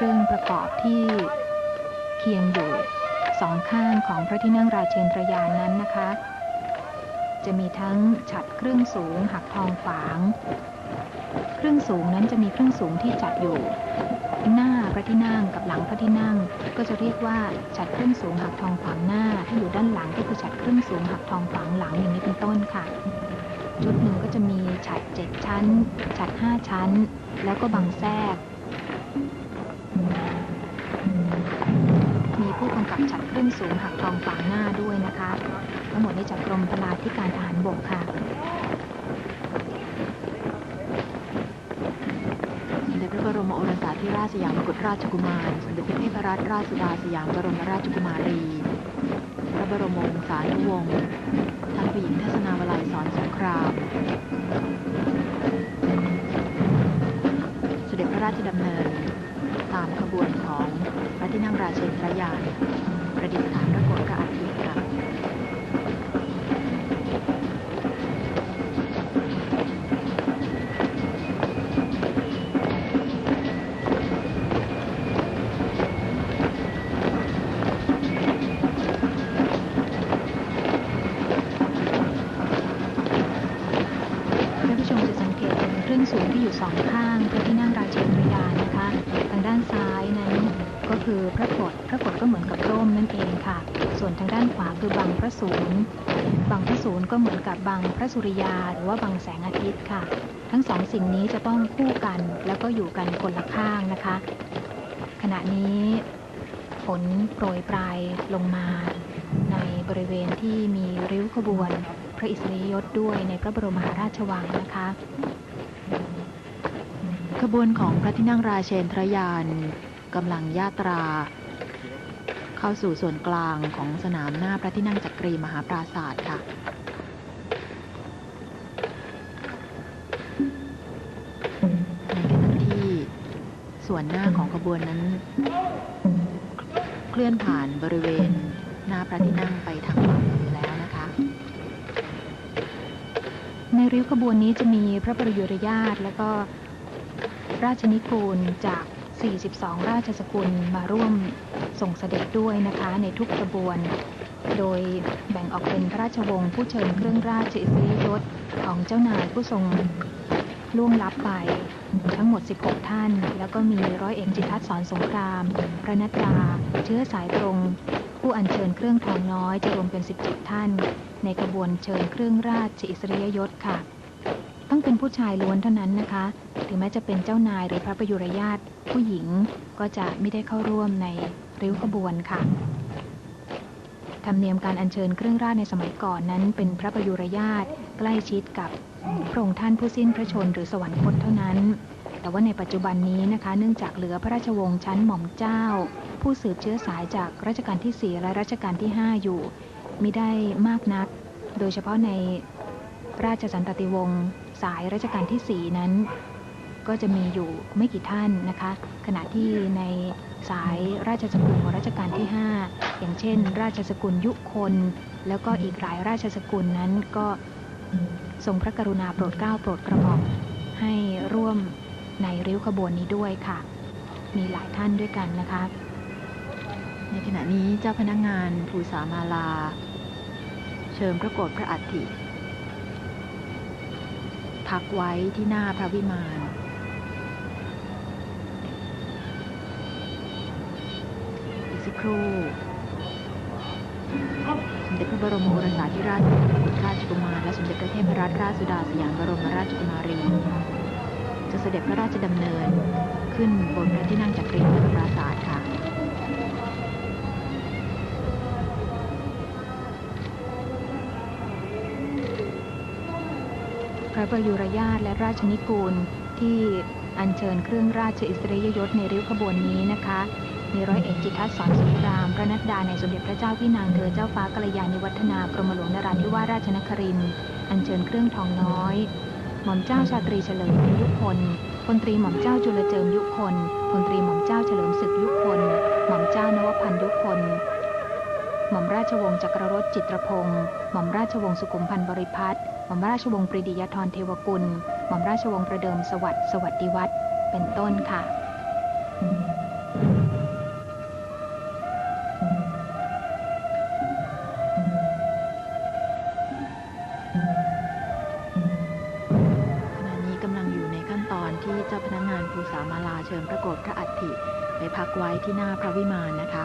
เครื่องประกอบที่เคียงอยู่สองข้างของพระที่นั่งราชเชนทรยานนั้นนะคะ จะมีทั้งฉัดเครื่องสูงหักทองฝาง เครื่องสูงนั้นจะมีเครื่องสูงที่จัดอยู่ หน้าพระที่นั่งกับหลังพระที่นั่ง ก็จะเรียกว่าฉัดเครื่องสูงหักทองฝางหน้าถ้าอยู่ด้านหลังก็คือฉัดเครื่องสูงหักทองฝางหลังอย่างนี้เป็นต้นค่ะชุดหนึ่งก็จะมีฉัดเจ็ดชั้น ฉัดห้าชั้น แล้วก็บังแทรก มีผู้กำกับฉัดเครื่องสูงหักทองฝางหน้าด้วยนะคะ ทั้งหมดนี้จากกรมพลาธิการทหารบกค่ะสมเด็จพระบรมโอรสาธิราชสยามกุฎราชกุมารสมเด็จพระเทพรัตนราชสุดาสยามบรมราชกุมารี พระบรมวงศานุวงศ์ท่านผู้หญิงทัศนาวลัยสอนสงครามเสด็จพระราชดำเนิน ตามขบวนของพระที่นั่งราชเชนทรยานประดิษฐานพระโกรธพระอาทิตย์ค่ะท่านผู้ชมจะสังเกตเรื่องสูงที่อยู่สองข้างพระที่นั่งราชเชนทรยานนะคะานซ้ายนั้น ก็คือพระกฏพระกฏก็เหมือนกับร่มนั่นเองค่ะ ส่วนทางด้านขวาคือบังพระศูนย์บังพระศูนย์ก็เหมือนกับบังพระสุริยา หรือว่าบังแสงอาทิตย์ค่ะ ทั้งสองสิ่งนี้จะต้องคู่กันแล้วก็อยู่กันคนละข้างนะคะ ขณะนี้ฝนโปรยปลายลงมา ในบริเวณที่มีริ้วขบวน พระอิสริยยศด้วยในพระบรมมหาราชวังนะคะ ขบวนของพระที่นั่งราเชนทรยานกำลังยาตรา เข้าสู่ส่วนกลางของสนามหน้าพระที่นั่งจักรีมหาปราศาสตร์ค่ะในขณะที่ส่วนหน้าของขบวนนั้น เคลื่อนผ่านบริเวณหน้าพระที่นั่งไปทางขวามือแล้วนะคะ ในริ้วขบวนนี้จะมีพระประยุรญาตและก็ ราชนิกูลจาก 42 ราชสกุลมาร่วมส่งเสด็จด้วยนะคะในทุกขบวน โดยแบ่งออกเป็นพระราชวงศ์ผู้เชิญเครื่องราชอิสริยยศของเจ้านายผู้ทรงล่วงลับไปทั้งหมด 16 ท่าน แล้วก็มีร้อยเอกจิตรทัศน์สอนสงคราม พระนัดดาเชื้อสายตรง ผู้อัญเชิญเครื่องทองน้อยจะรวมเป็น 17 ท่าน ในกระบวนเชิญเครื่องราชอิสริยยศค่ะ ต้องเป็นผู้ชายล้วนเท่านั้นนะคะ ถึงแม้จะเป็นเจ้านายหรือพระประยุรญาตผู้หญิงก็จะไม่ได้เข้าร่วมในริ้วขบวนค่ะ ธรรมเนียมการอัญเชิญเครื่องราชในสมัยก่อนนั้น เป็นพระประยุรญาตใกล้ชิดกับพระองค์ท่านผู้สิ้นพระชนหรือสวรรคตเท่านั้น แต่ว่าในปัจจุบันนี้นะคะ เนื่องจากเหลือพระราชวงศ์ชั้นหม่อมเจ้า ผู้สืบเชื้อสายจากรัชกาลที่ 4 และรัชกาลที่ 5 อยู่มิได้มากนัก โดยเฉพาะในราชสันตติวงศ์ สายรัชกาลที่ 4 นั้น ก็จะมีอยู่ไม่กี่ท่านนะคะ ขณะที่ในสายราชสกุลของรัชกาลที่ 5 อย่างเช่น ราชสกุลยุคน แล้วก็อีกหลายราชสกุลนั้นก็ทรงพระกรุณาโปรดเกล้าโปรดกระหม่อมให้ร่วมในริ้วขบวนนี้ด้วยค่ะ มีหลายท่านด้วยกันนะคะ ในขณะนี้เจ้าพนักงานภูสามาลา เชิญพระโกรธพระอัฐิ พักไว้ที่หน้าพระวิมานอีกสักครู่สมเด็จพระบรมโอรสาธิราชสยามกุฎราชกุมารและสมเด็จพระเทพรัตนราชสุดาสยามบรมราชกุมารี จะเสด็จพระราชดำเนินขึ้นบนพระที่นั่งจักรีมหาปราศาสตร์ค่ะ ระประยุรญาตและราชนิกูล ที่อัญเชิญเครื่องราชอิสริยยศในริ้วขบวนนี้นะคะ มีร้อยเอกจิตทัศน์สอนสงครามพระนัดดาในสมเด็จพระเจ้าพี่นางเธอเจ้าฟ้ากัลยาณิวัฒนากรมหลวงนราธิวาสราชนครินอัญเชิญเครื่องทองน้อย หม่อมเจ้าชาตรีเฉลิมยุคลพลตรีหม่อมเจ้าจุลเจิมยุคลพลตรีหม่อมเจ้าเฉลิมศึกยุคลหม่อมเจ้านวพันธ์ยุคล หม่อมราชวงศ์จักรรสจิตรพงศ์หม่อมราชวงศ์สุขุมพันธ์บริพัตรหม่อมราชวงศ์ปรีดียธรเทวกุล หม่อมราชวงศ์ประเดิมสวัสดิ์สวัสดิวัฒน์เป็นต้นค่ะ ขณะนี้กำลังอยู่ในขั้นตอนที่เจ้าพนักงานภูสามลาเชิญประกบพระอัฐิไปพักไว้ที่หน้าพระวิมานนะคะ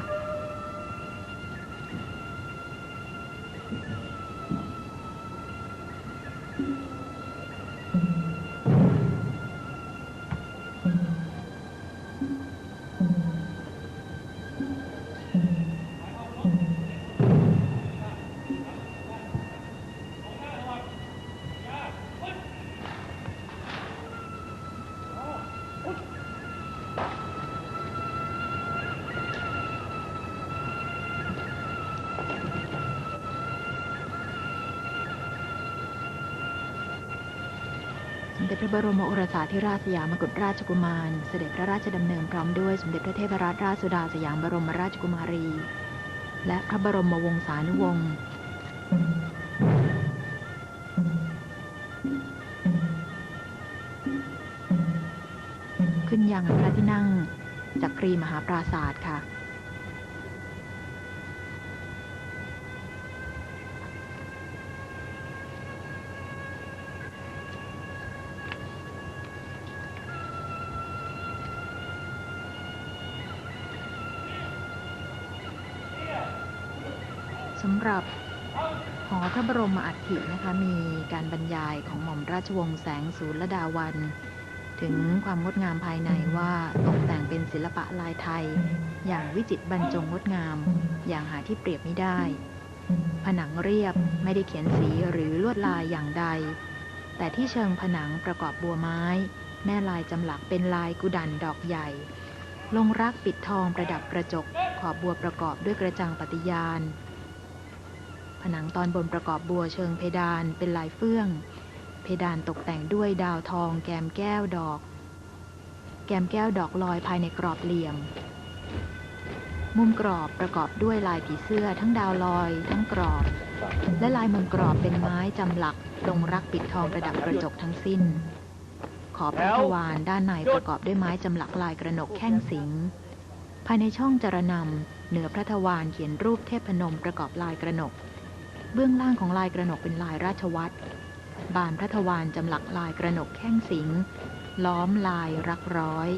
สมเด็จพระบรมโอรสาธิราชสยามกุฎราชกุมาร เสด็จพระราชดำเนินพร้อมด้วยสมเด็จพระเทพรัตนราชสุดาสยามบรมราชกุมารี และพระบรมวงศานุวงศ์ขึ้นยังพระที่นั่งจักรีมหาปราศาสตร์ค่ะ สำหรับหอพระบรมอัฐินะคะมีการบรรยายของหม่อมราชวงศ์แสงสูรดาวัน ถึงความงดงามภายในว่าตกแต่งเป็นศิลปะลายไทย อย่างวิจิตรบรรจงงดงาม อย่างหาที่เปรียบไม่ได้ ผนังเรียบไม่ได้เขียนสีหรือลวดลายอย่างใด แต่ที่เชิงผนังประกอบบัวไม้ แม่ลายจำหลักเป็นลายกุดันดอกใหญ่ ลงรักปิดทองประดับกระจกขอบบัวประกอบด้วยกระจังปฏิญาณ ผนังตอนบนประกอบบัวเชิงเพดานเป็นลายเฟื่อง เพดานตกแต่งด้วยดาวทอง แกมแก้วดอก แกมแก้วดอกลอยภายในกรอบเหลี่ยม มุมกรอบประกอบด้วยลายผีเสื้อทั้งดาวลอยทั้งกรอบ และลายมุมกรอบเป็นไม้จำหลักลงรักปิดทองประดับกระจกทั้งสิ้น ขอบพระทวารด้านในประกอบด้วยไม้จำหลักลายกระหนกแข้งสิงภายในช่องจรนำเหนือพระทวารเขียนรูปเทพนมประกอบลายกระหนก เบื้องล่างของลายกระหนกเป็นลายราชวัตรบานพระทวารจำหลักลายกระหนกแข้งสิง ล้อมลายรักร้อย